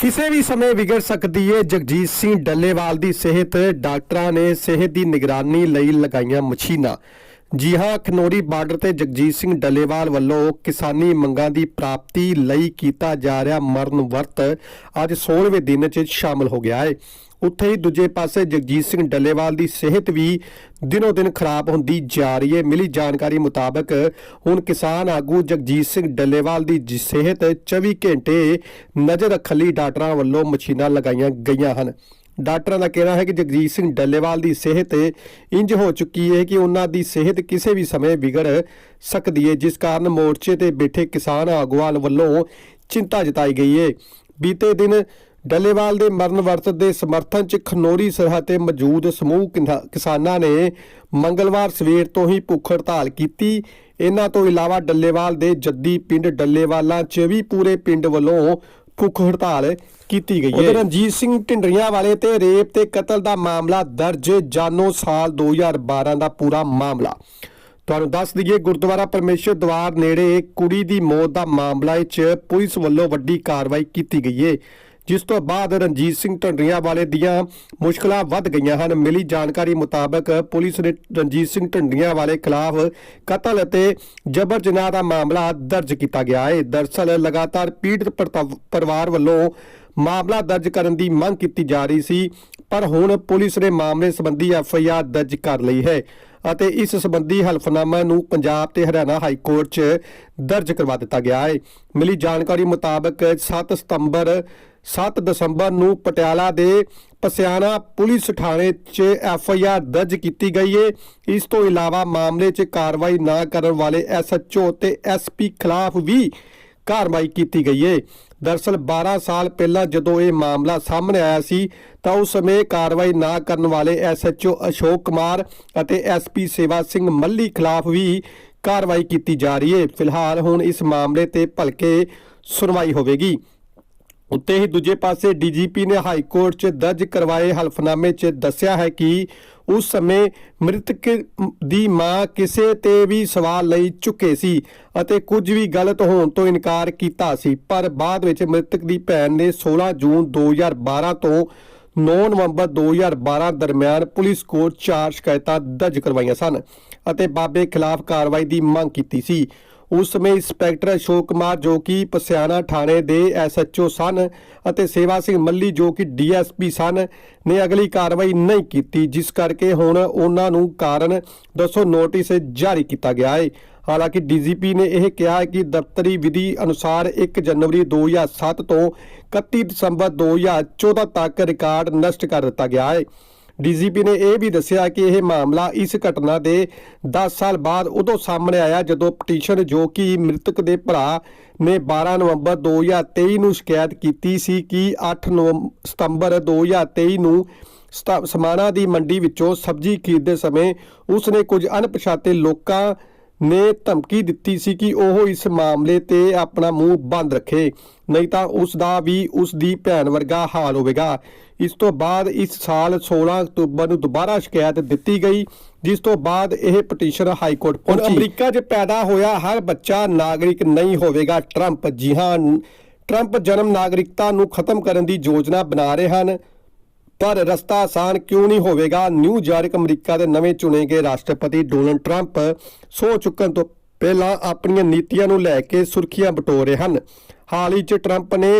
ਕਿਸੇ ਵੀ ਸਮੇਂ ਵਿਗੜ ਸਕਦੀ ਹੈ ਜਗਜੀਤ ਸਿੰਘ ਡੱਲੇਵਾਲ ਦੀ ਸਿਹਤ, ਡਾਕਟਰਾਂ ਨੇ ਸਿਹਤ ਦੀ ਨਿਗਰਾਨੀ ਲਈ ਲਗਾਈਆਂ ਮਸ਼ੀਨਾਂ। ਜੀ ਹਾਂ, ਖਨੋਰੀ ਬਾਰਡਰ ਤੇ ਜਗਜੀਤ ਸਿੰਘ ਡੱਲੇਵਾਲ ਵੱਲੋਂ ਕਿਸਾਨੀ ਮੰਗਾਂ ਦੀ ਪ੍ਰਾਪਤੀ ਲਈ ਕੀਤਾ ਜਾ ਰਿਹਾ ਮਰਨ ਵਰਤ ਅੱਜ 16ਵੇਂ ਦਿਨ 'ਚ ਸ਼ਾਮਲ ਹੋ ਗਿਆ ਹੈ ਉੱਥੇ ਹੀ ਦੂਜੇ ਪਾਸੇ ਜਗਜੀਤ ਸਿੰਘ ਡੱਲੇਵਾਲ ਦੀ ਸਿਹਤ ਵੀ ਦਿਨੋ ਦਿਨ ਖਰਾਬ ਹੁੰਦੀ ਜਾ ਰਹੀ ਹੈ। ਮਿਲੀ ਜਾਣਕਾਰੀ ਮੁਤਾਬਕ ਹੁਣ ਕਿਸਾਨ ਆਗੂ ਜਗਜੀਤ ਸਿੰਘ ਡੱਲੇਵਾਲ ਦੀ ਜ- ਸਿਹਤ 24 ਘੰਟੇ ਨਜ਼ਰ ਰੱਖਣ ਲਈ ਡਾਕਟਰਾਂ ਵੱਲੋਂ ਮਸ਼ੀਨਾਂ ਲਗਾਈਆਂ ਗਈਆਂ ਹਨ। ਡਾਕਟਰਾਂ ਦਾ ਕਹਿਣਾ ਹੈ ਕਿ ਜਗਜੀਤ ਸਿੰਘ ਡੱਲੇਵਾਲ ਦੀ ਸਿਹਤ ਇੰਜ ਹੋ ਚੁੱਕੀ ਹੈ ਕਿ ਉਹਨਾਂ ਦੀ ਸਿਹਤ ਕਿਸੇ ਵੀ ਸਮੇਂ ਵਿਗੜ ਸਕਦੀ ਹੈ, ਜਿਸ ਕਾਰਨ ਮੋਰਚੇ ਤੇ ਬੈਠੇ ਕਿਸਾਨ ਆਗੂਆਂ ਵੱਲੋਂ ਚਿੰਤਾ ਜਤਾਈ ਗਈ ਹੈ। ਬੀਤੇ ਦਿਨ ਡੱਲੇਵਾਲ ਦੇ ਮਰਨ ਵਰਤ ਦੇ ਸਮਰਥਨ ਚ ਖਨੋਰੀ ਸਰਹੱਦ ਤੇ ਮੌਜੂਦ ਸਮੂਹ ਕਿਸਾਨਾਂ ਨੇ ਮੰਗਲਵਾਰ ਸਵੇਰ ਤੋਂ ਹੀ ਭੁੱਖ ਹੜਤਾਲ ਕੀਤੀ। ਇਹਨਾਂ ਤੋਂ ਇਲਾਵਾ ਡੱਲੇਵਾਲ ਦੇ ਜੱਦੀ ਪਿੰਡ ਡੱਲੇਵਾਲਾਂ ਚ ਵੀ ਪੂਰੇ ਪਿੰਡ ਵੱਲੋਂ ਭੁੱਖ ਹੜਤਾਲ ਕੀਤੀ ਗਈ ਹੈ। ਉਧਰ ਰਣਜੀਤ ਸਿੰਘ ਢਿੰਡਰੀਆਂ ਵਾਲੇ ਤੇ ਰੇਪ ਤੇ ਕਤਲ ਦਾ ਮਾਮਲਾ ਦਰਜ, ਜਾਨੋ ਸਾਲ 2012 ਦਾ ਪੂਰਾ ਮਾਮਲਾ। ਤੁਹਾਨੂੰ ਦੱਸ ਦਈਏ, ਗੁਰਦੁਆਰਾ ਪਰਮੇਸ਼ਰ ਦਵਾਰ ਨੇੜੇ ਕੁੜੀ ਦੀ ਮੌਤ ਦਾ ਮਾਮਲਾ ਵਿੱਚ ਪੁਲਿਸ ਵੱਲੋਂ ਵੱਡੀ ਕਾਰਵਾਈ ਕੀਤੀ ਗਈ ਹੈ। ਜਿਸ ਤੋਂ ਬਾਅਦ ਰਣਜੀਤ ਸਿੰਘ ਢੰਡਰੀਆਂ ਵਾਲੇ ਦੀਆਂ ਮੁਸ਼ਕਲਾਂ ਵੱਧ ਗਈਆਂ ਹਨ। ਮਿਲੀ ਜਾਣਕਾਰੀ ਮੁਤਾਬਕ ਪੁਲਿਸ ਨੇ ਰਣਜੀਤ ਸਿੰਘ ਢੰਡਰੀਆਂ ਵਾਲੇ ਖਿਲਾਫ ਕਤਲ ਅਤੇ ਜਬਰ ਜਨਾਹ ਦਾ ਮਾਮਲਾ ਦਰਜ ਕੀਤਾ ਗਿਆ ਹੈ। ਦਰਸਲ ਲਗਾਤਾਰ ਪੀੜਤ ਪਰਿਵਾਰ ਵੱਲੋਂ ਮਾਮਲਾ ਦਰਜ ਕਰਨ ਦੀ ਮੰਗ ਕੀਤੀ ਜਾ ਰਹੀ ਸੀ, ਪਰ ਹੁਣ ਪੁਲਿਸ ਨੇ ਮਾਮਲੇ ਸੰਬੰਧੀ ਐਫ ਆਈ ਆਰ ਦਰਜ ਕਰ ਲਈ ਹੈ ਅਤੇ ਇਸ ਸੰਬੰਧੀ ਹਲਫਨਾਮਾ ਨੂੰ ਪੰਜਾਬ ਤੇ ਹਰਿਆਣਾ ਹਾਈ ਕੋਰਟ 'ਚ ਦਰਜ ਕਰਵਾ ਦਿੱਤਾ ਗਿਆ ਹੈ। ਮਿਲੀ ਜਾਣਕਾਰੀ ਮੁਤਾਬਕ 7 ਸਤੰਬਰ 7 ਦਸੰਬਰ ਨੂੰ ਪਟਿਆਲਾ ਦੇ ਪਸਿਆਣਾ ਪੁਲਿਸ ਥਾਣੇ 'ਚ ਐਫ ਆਈ ਆਰ ਦਰਜ ਕੀਤੀ ਗਈ ਹੈ ਇਸ ਤੋਂ ਇਲਾਵਾ ਮਾਮਲੇ 'ਚ ਕਾਰਵਾਈ ਨਾ ਕਰਨ ਵਾਲੇ ਐਸ ਐਚ ਓ ਤੇ ਐਸ ਪੀ ਖਿਲਾਫ ਵੀ ਕਾਰਵਾਈ ਕੀਤੀ ਗਈ ਹੈ ਦਰਸਲ 12 ਸਾਲ ਪਹਿਲਾਂ ਜਦੋਂ ਇਹ ਮਾਮਲਾ ਸਾਹਮਣੇ ਆਇਆ ਸੀ, ਤਾਂ ਉਸ ਸਮੇਂ ਕਾਰਵਾਈ ਨਾ ਕਰਨ ਵਾਲੇ ਐਸਐਚਓ ਅਸ਼ੋਕ ਕੁਮਾਰ ਅਤੇ ਐਸਪੀ ਸੇਵਾ ਸਿੰਘ ਮੱਲੀ ਖਿਲਾਫ ਵੀ ਕਾਰਵਾਈ ਕੀਤੀ ਜਾ ਰਹੀ ਹੈ ਫਿਲਹਾਲ ਹੁਣ ਇਸ ਮਾਮਲੇ ਤੇ ਭਲਕੇ ਸੁਣਵਾਈ ਹੋਵੇਗੀ। ਉੱਤੇ ਹੀ ਦੂਜੇ ਪਾਸੇ ਡੀਜੀਪੀ ਨੇ ਹਾਈ ਕੋਰਟ 'ਚ ਦਰਜ ਕਰਵਾਏ ਹਲਫਨਾਮੇ 'ਚ ਦੱਸਿਆ ਹੈ ਕਿ ਉਸ ਸਮੇਂ ਮ੍ਰਿਤਕ ਦੀ ਮਾਂ ਕਿਸੇ ਤੇ ਵੀ ਸਵਾਲ ਲਈ ਚੁੱਕੇ ਸੀ ਅਤੇ ਕੁਝ ਵੀ ਗਲਤ ਹੋਣ ਤੋਂ ਇਨਕਾਰ ਕੀਤਾ ਸੀ। ਪਰ ਬਾਅਦ ਵਿੱਚ ਮ੍ਰਿਤਕ ਦੀ ਭੈਣ ਨੇ 16 ਜੂਨ 2012 ਤੋਂ 9 ਨਵੰਬਰ 2012 ਦਰਮਿਆਨ ਪੁਲਿਸ ਕੋਲ ਚਾਰ ਸ਼ਿਕਾਇਤਾਂ ਦਰਜ ਕਰਵਾਈਆਂ ਸਨ ਅਤੇ ਬਾਬੇ ਖਿਲਾਫ ਕਾਰਵਾਈ ਦੀ ਮੰਗ ਕੀਤੀ ਸੀ। ਉਸ ਸਮੇਂ ਇੰਸਪੈਕਟਰ ਅਸ਼ੋਕ ਕੁਮਾਰ ਜੋ ਕਿ ਪਸਿਆਣਾ ਥਾਣੇ ਦੇ ਐਸਐਚਓ ਸਨ ਅਤੇ ਸੇਵਾ ਸਿੰਘ ਮੱਲੀ ਜੋ ਕਿ ਡੀਐਸਪੀ ਸਨ ਨੇ ਅਗਲੀ ਕਾਰਵਾਈ ਨਹੀਂ ਕੀਤੀ, ਜਿਸ ਕਰਕੇ ਹੁਣ ਉਹਨਾਂ ਨੂੰ ਕਾਰਨ ਦੱਸੋ ਨੋਟਿਸ ਜਾਰੀ ਕੀਤਾ ਗਿਆ ਹੈ। ਹਾਲਾਂਕਿ ਡੀਜੀਪੀ ਨੇ ਇਹ ਕਿਹਾ ਕਿ ਦਫ਼ਤਰੀ ਵਿਧੀ ਅਨੁਸਾਰ 1 ਜਨਵਰੀ 2007 ਤੋਂ 31 ਦਸੰਬਰ 2014 ਤੱਕ ਰਿਕਾਰਡ ਨਸ਼ਟ ਕਰ ਦਿੱਤਾ ਗਿਆ ਹੈ। ਡੀਜੀਪੀ ਨੇ ਇਹ ਵੀ ਦੱਸਿਆ ਕਿ ਇਹ ਮਾਮਲਾ ਇਸ ਘਟਨਾ ਦੇ 10 ਸਾਲ ਬਾਅਦ ਉਦੋਂ ਸਾਹਮਣੇ ਆਇਆ ਜਦੋਂ ਪਟੀਸ਼ਨ ਜੋ ਕਿ ਮ੍ਰਿਤਕ ਦੇ ਭਰਾ ਨੇ 12 ਨਵੰਬਰ 2023 ਨੂੰ ਸ਼ਿਕਾਇਤ ਕੀਤੀ ਸੀ ਕਿ 8 ਨਵੰਬਰ ਸਤੰਬਰ 2023 ਨੂੰ ਸਤਾ- ਸਮਾਣਾ ਦੀ ਮੰਡੀ ਵਿੱਚੋਂ ਸਬਜ਼ੀ ਖਰੀਦਦੇ ਸਮੇਂ ਉਸ ਨੇ ਕੁਝ ਅਣਪਛਾਤੇ ਲੋਕਾਂ ਨੇ ਧਮਕੀ ਦਿੱਤੀ ਸੀ ਕਿ ਉਹ ਇਸ ਮਾਮਲੇ ਤੇ ਆਪਣਾ ਮੂੰਹ ਬੰਦ ਰੱਖੇ, ਨਹੀਂ ਤਾਂ ਉਸ ਦਾ ਵੀ ਉਸ ਦੀ ਭੈਣ ਵਰਗਾ ਹਾਲ ਹੋਵੇਗਾ। ਇਸ ਤੋਂ ਬਾਅਦ ਇਸ ਸਾਲ 16 ਅਕਤੂਬਰ ਨੂੰ ਦੁਬਾਰਾ ਸ਼ਿਕਾਇਤ ਦਿੱਤੀ ਗਈ ਜਿਸ ਤੋਂ ਬਾਅਦ ਇਹ ਪਟੀਸ਼ਨ ਹਾਈ ਕੋਰਟ ਪਹੁੰਚੀ। ਅਮਰੀਕਾ 'ਚ ਪੈਦਾ ਹੋਇਆ ਹਰ ਬੱਚਾ ਨਾਗਰਿਕ ਨਹੀਂ ਹੋਵੇਗਾ। ਟਰੰਪ ਜੀ ਹਾਂ ਟਰੰਪ ਜਨਮ ਨਾਗਰਿਕਤਾ ਨੂੰ ਖਤਮ ਕਰਨ ਦੀ ਯੋਜਨਾ ਬਣਾ ਰਹੇ ਹਨ ਪਰ ਰਸਤਾ ਆਸਾਨ ਕਿਉਂ ਨਹੀਂ ਹੋਵੇਗਾ? ਨਿਊ ਯਾਰਕ ਅਮਰੀਕਾ ਦੇ ਨਵੇਂ ਚੁਣੇ ਗਏ ਰਾਸ਼ਟਰਪਤੀ ਡੋਨਲਡ ਟਰੰਪ ਸੋ ਚੁੱਕਣ ਤੋਂ ਪਹਿਲਾਂ ਆਪਣੀਆਂ ਨੀਤੀਆਂ ਨੂੰ ਲੈ ਕੇ ਸੁਰਖੀਆਂ ਬਟੋਰ ਹਨ। ਹਾਲ ਹੀ 'ਚ ਟਰੰਪ ਨੇ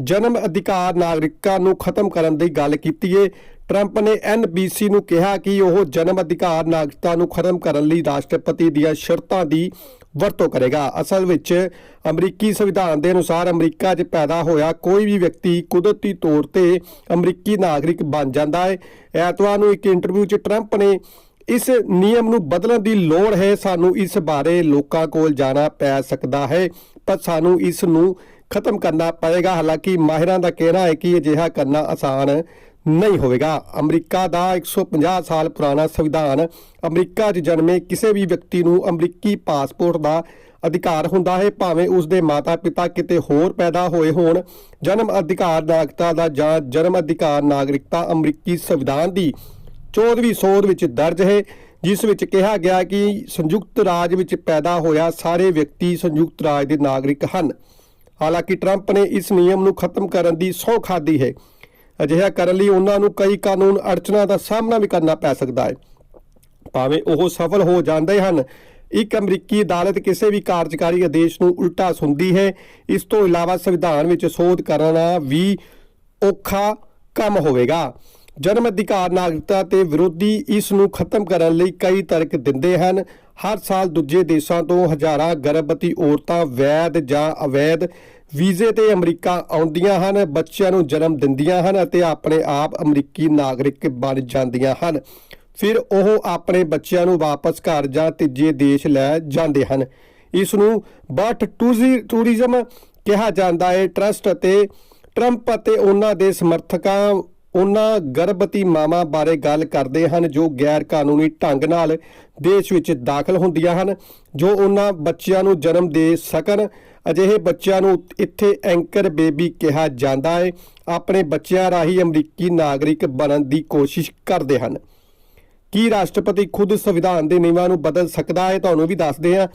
ਜਨਮ ਅਧਿਕਾਰ ਨਾਗਰਿਕਾਂ ਨੂੰ ਖਤਮ ਕਰਨ ਦੀ ਗੱਲ ਕੀਤੀ ਏ। ਟਰੰਪ ਨੇ NBC ਨੂੰ ਕਿਹਾ ਕਿ ਉਹ ਜਨਮ ਅਧਿਕਾਰ ਨਾਗਰਿਕਤਾ ਨੂੰ ਖਤਮ ਕਰਨ ਲਈ ਰਾਸ਼ਟਰਪਤੀ ਦੀਆਂ ਸ਼ਰਤਾਂ ਦੀ ਵਰਤੋਂ ਕਰੇਗਾ। ਅਸਲ ਵਿੱਚ ਅਮਰੀਕੀ ਸੰਵਿਧਾਨ ਦੇ ਅਨੁਸਾਰ ਅਮਰੀਕਾ 'ਚ ਪੈਦਾ ਹੋਇਆ ਕੋਈ ਵੀ ਵਿਅਕਤੀ ਕੁਦਰਤੀ ਤੌਰ ਤੇ ਅਮਰੀਕੀ ਨਾਗਰਿਕ ਬਣ ਜਾਂਦਾ ਹੈ ਐਤਵਾਰ ਨੂੰ ਇੱਕ ਇੰਟਰਵਿਊ 'ਚ ਟਰੰਪ ਨੇ ਇਸ ਨਿਯਮ ਨੂੰ ਬਦਲਣ ਦੀ ਲੋੜ ਹੈ, ਸਾਨੂੰ ਇਸ ਬਾਰੇ ਲੋਕਾਂ ਕੋਲ ਜਾਣਾ ਪੈ ਸਕਦਾ ਹੈ, ਪਰ ਸਾਨੂੰ ਇਸ ਨੂੰ ਖਤਮ ਕਰਨਾ ਪਏਗਾ। ਹਾਲਾਂਕਿ ਮਾਹਿਰਾਂ ਦਾ ਕਹਿਣਾ ਹੈ ਕਿ ਅਜਿਹਾ ਕਰਨਾ ਆਸਾਨ ਨਹੀਂ ਹੋਵੇਗਾ। ਅਮਰੀਕਾ ਦਾ 150 ਸਾਲ ਪੁਰਾਣਾ ਸੰਵਿਧਾਨ ਅਮਰੀਕਾ 'ਚ ਜਨਮੇ ਕਿਸੇ ਵੀ ਵਿਅਕਤੀ ਨੂੰ ਅਮਰੀਕੀ ਪਾਸਪੋਰਟ ਦਾ ਅਧਿਕਾਰ ਹੁੰਦਾ ਹੈ, ਭਾਵੇਂ ਉਸ ਦੇ ਮਾਤਾ-ਪਿਤਾ ਕਿਤੇ ਹੋਰ ਪੈਦਾ ਹੋਏ ਹੋਣ। ਜਨਮ ਅਧਿਕਾਰ ਨਾਗਰਿਕਤਾ ਦਾ ਜਾਂ ਜਨਮ ਅਧਿਕਾਰ ਨਾਗਰਿਕਤਾ ਅਮਰੀਕੀ ਸੰਵਿਧਾਨ ਦੀ 14ਵੀਂ ਸੋਧ ਵਿੱਚ ਦਰਜ ਹੈ, ਜਿਸ ਵਿੱਚ ਕਿਹਾ ਗਿਆ ਕਿ ਸੰਯੁਕਤ ਰਾਜ ਵਿੱਚ ਪੈਦਾ ਹੋਇਆ ਸਾਰੇ ਵਿਅਕਤੀ ਸੰਯੁਕਤ ਰਾਜ ਦੇ ਨਾਗਰਿਕ ਹਨ। ਹਾਲਾਂਕਿ ਟਰੰਪ ਨੇ ਇਸ ਨਿਯਮ ਨੂੰ ਖਤਮ ਕਰਨ ਦੀ ਸਹੁੰ ਖਾਦੀ ਹੈ। ਅਜਿਹਾ ਕਰਨ ਲਈ ਉਹਨਾਂ ਨੂੰ ਕਈ ਕਾਨੂੰਨ ਅੜਚਨਾਂ ਦਾ ਸਾਹਮਣਾ ਵੀ ਕਰਨਾ ਪੈ ਸਕਦਾ ਹੈ। ਭਾਵੇਂ ਉਹ ਸਫਲ ਹੋ ਜਾਂਦੇ ਹਨ, ਇੱਕ ਅਮਰੀਕੀ ਅਦਾਲਤ ਕਿਸੇ ਵੀ ਕਾਰਜਕਾਰੀ ਆਦੇਸ਼ ਨੂੰ ਉਲਟਾ ਸੁਣਦੀ ਹੈ। ਇਸ ਤੋਂ ਇਲਾਵਾ ਸੰਵਿਧਾਨ ਵਿੱਚ ਸੋਧ ਕਰਨਾ ਵੀ ਔਖਾ ਕੰਮ ਹੋਵੇਗਾ। ਜਨਮ ਅਧਿਕਾਰ ਨਾਗਰਿਕਤਾ ਤੇ ਵਿਰੋਧੀ ਇਸ ਨੂੰ ਖਤਮ ਕਰਨ ਲਈ ਕਈ ਤਰਕ ਦਿੰਦੇ ਹਨ। ਹਰ ਸਾਲ ਦੂਜੇ ਦੇਸ਼ਾਂ ਤੋਂ ਹਜ਼ਾਰਾਂ ਗਰਭਵਤੀ ਔਰਤਾਂ ਵੈਦ ਜਾਂ ਅਵੈਧ ਵੀਜ਼ੇ ਤੇ ਅਮਰੀਕਾ ਆਉਂਦੀਆਂ ਹਨ। ਬੱਚਿਆਂ ਨੂੰ ਜਨਮ ਦਿੰਦੀਆਂ ਹਨ ਅਤੇ ਆਪਣੇ ਆਪ ਅਮਰੀਕੀ ਨਾਗਰਿਕ ਬਣ ਜਾਂਦੀਆਂ ਹਨ। ਫਿਰ ਉਹ ਆਪਣੇ ਬੱਚਿਆਂ ਨੂੰ ਵਾਪਸ ਘਰ ਜਾਂ ਤੀਜੇ ਦੇਸ਼ ਲੈ ਜਾਂਦੇ ਹਨ। ਇਸ ਨੂੰ ਬਟ ਟੂਰਿਜ਼ਮ ਕਿਹਾ ਜਾਂਦਾ ਹੈ। ਟਰਸਟ ਅਤੇ ਟਰੰਪ ਅਤੇ ਉਹਨਾਂ ਦੇ ਸਮਰਥਕਾਂ ਉਹਨਾਂ ਗਰਭਵਤੀ ਮਾਵਾਂ ਬਾਰੇ ਗੱਲ ਕਰਦੇ ਹਨ ਜੋ ਗੈਰ ਕਾਨੂੰਨੀ ਢੰਗ ਨਾਲ ਦੇਸ਼ ਵਿੱਚ ਦਾਖਲ ਹੁੰਦੀਆਂ ਹਨ, ਜੋ ਉਹਨਾਂ ਬੱਚਿਆਂ ਨੂੰ ਜਨਮ ਦੇ ਸਕਣ। ਅਜਿਹੇ ਬੱਚਿਆਂ ਨੂੰ ਇੱਥੇ ਐਂਕਰ ਬੇਬੀ ਕਿਹਾ ਜਾਂਦਾ ਹੈ। ਆਪਣੇ ਬੱਚਿਆਂ ਰਾਹੀਂ ਅਮਰੀਕੀ ਨਾਗਰਿਕ ਬਣਨ ਦੀ ਕੋਸ਼ਿਸ਼ ਕਰਦੇ ਹਨ। ਕੀ ਰਾਸ਼ਟਰਪਤੀ ਖੁਦ ਸੰਵਿਧਾਨ ਦੇ ਨਿਯਮਾਂ ਨੂੰ ਬਦਲ ਸਕਦਾ ਹੈ? ਤੁਹਾਨੂੰ ਵੀ ਦੱਸਦੇ ਹਾਂ।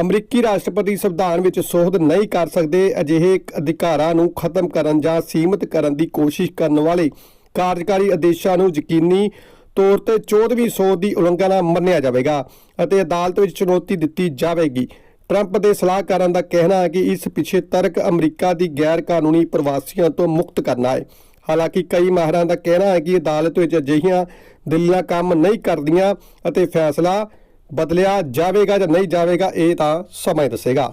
ਅਮਰੀਕੀ ਰਾਸ਼ਟਰਪਤੀ ਸੰਵਿਧਾਨ ਵਿੱਚ ਸੋਧ ਨਹੀਂ ਕਰ ਸਕਦੇ। ਅਜਿਹੇ ਅਧਿਕਾਰਾਂ ਨੂੰ ਖਤਮ ਕਰਨ ਜਾਂ ਸੀਮਿਤ ਕਰਨ ਦੀ ਕੋਸ਼ਿਸ਼ ਕਰਨ ਵਾਲੇ ਕਾਰਜਕਾਰੀ ਆਦੇਸ਼ਾਂ ਨੂੰ ਯਕੀਨੀ ਤੌਰ ਤੇ 14ਵੀਂ ਸੌ ਦੀ ਉਲੰਘਣਾ ਮੰਨਿਆ ਜਾਵੇਗਾ ਅਤੇ ਅਦਾਲਤ ਵਿੱਚ ਚੁਣੌਤੀ ਦਿੱਤੀ ਜਾਵੇਗੀ। ਟਰੰਪ ਦੇ ਸਲਾਹਕਾਰਾਂ ਦਾ ਕਹਿਣਾ ਹੈ ਕਿ ਇਸ ਪਿੱਛੇ ਤਰਕ ਅਮਰੀਕਾ ਦੀ ਗੈਰ ਕਾਨੂੰਨੀ ਪ੍ਰਵਾਸੀਆਂ ਤੋਂ ਮੁਕਤ ਕਰਨਾ ਹੈ। ਹਾਲਾਂਕਿ ਕਈ ਮਾਹਰਾਂ ਦਾ ਕਹਿਣਾ ਹੈ ਕਿ ਅਦਾਲਤ ਵਿੱਚ ਅਜਿਹੀਆਂ ਦਲੀਲਾਂ ਕੰਮ ਨਹੀਂ ਕਰਦੀਆਂ ਅਤੇ ਫੈਸਲਾ ਬਦਲਿਆ ਜਾਵੇਗਾ ਜਾਂ ਨਹੀਂ ਜਾਵੇਗਾ, ਇਹ ਤਾਂ ਸਮਾਂ ਦੱਸੇਗਾ।